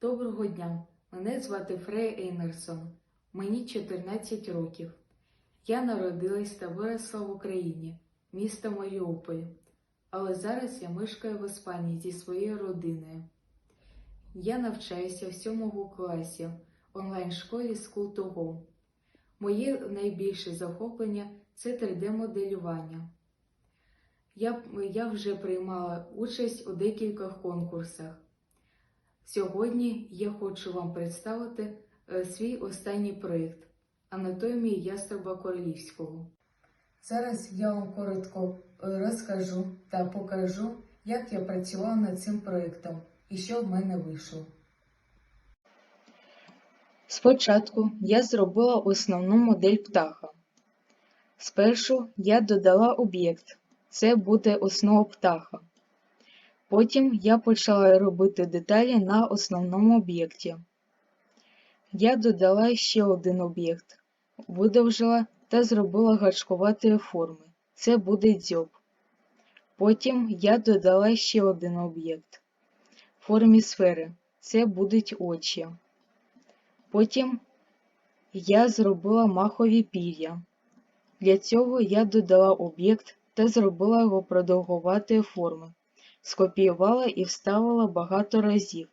Доброго дня! Мене звати Фрея Ейнерсон. Мені 14 років. Я народилась та виросла в Україні, місто Маріуполь. Але зараз я мешкаю в Іспанії зі своєю родиною. Я навчаюся в 7 класі онлайн-школі School to Go. Моє найбільше захоплення це 3D-моделювання. Я, я вже приймала участь у декількох конкурсах. Сьогодні я хочу вам представити е, свій останній проєкт Анатомія ястреба королівського. Зараз я вам коротко е, розкажу та покажу, як я працювала над цим проєктом і що в мене вийшло. Спочатку я зробила основну модель птаха. Спершу я додала об'єкт. Це буде основа птаха. Потім я почала робити деталі на основному об'єкті. Я додала ще один об'єкт, видовжила та зробила гачкуватої форми. Це буде дзьоб. Потім я додала ще один об'єкт в формі сфери. Це будуть очі. Потім я зробила махові пір'я. Для цього я додала об'єкт та зробила його продовгуватої форми скопіювала і вставила багато разів.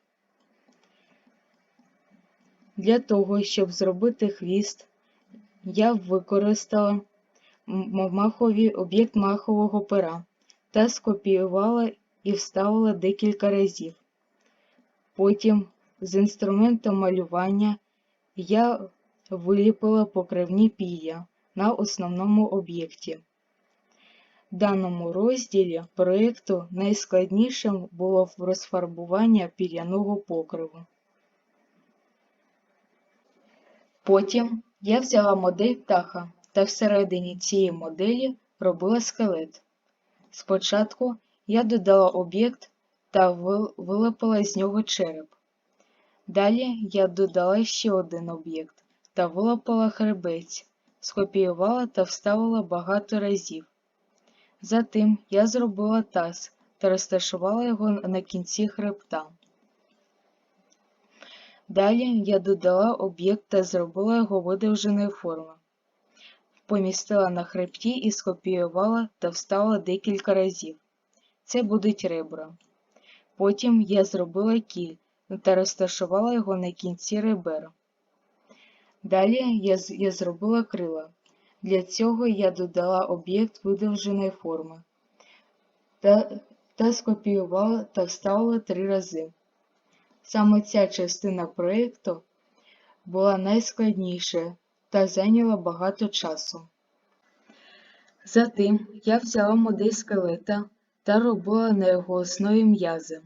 Для того, щоб зробити хвіст, я використала махові, об'єкт махового пера та скопіювала і вставила декілька разів. Потім з інструментом малювання я виліпила покривні пір'я на основному об'єкті. В даному розділі проєкту найскладнішим було розфарбування пір'яного покриву. Потім я взяла модель птаха та всередині цієї моделі робила скелет. Спочатку я додала об'єкт та ви- вилепила з нього череп. Далі я додала ще один об'єкт та вилапала хребець, скопіювала та вставила багато разів. Затим я зробила таз та розташувала його на кінці хребта. Далі я додала об'єкт та зробила його видовженої форми. Помістила на хребті і скопіювала та вставила декілька разів. Це будуть ребра. Потім я зробила кіль та розташувала його на кінці ребер. Далі я, я зробила крила. Для цього я додала об'єкт видовженої форми та, та скопіювала та вставила три рази. Саме ця частина проєкту була найскладнішою та зайняла багато часу. Затим я взяла модель скелета та робила на його основі м'язи.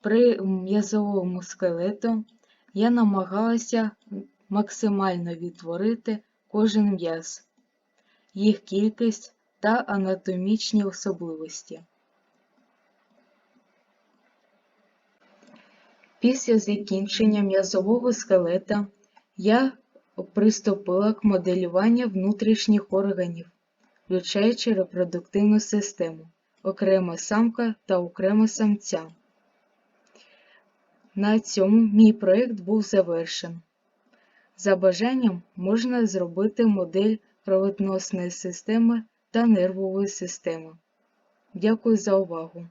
При м'язовому скелету я намагалася максимально відтворити кожен м'яз, їх кількість та анатомічні особливості. Після закінчення м'язового скелета я приступила к моделюванню внутрішніх органів, включаючи репродуктивну систему, окрема самка та окремо самця. На цьому мій проєкт був завершен. За бажанням можна зробити модель кровотносної системи та нервової системи. Дякую за увагу!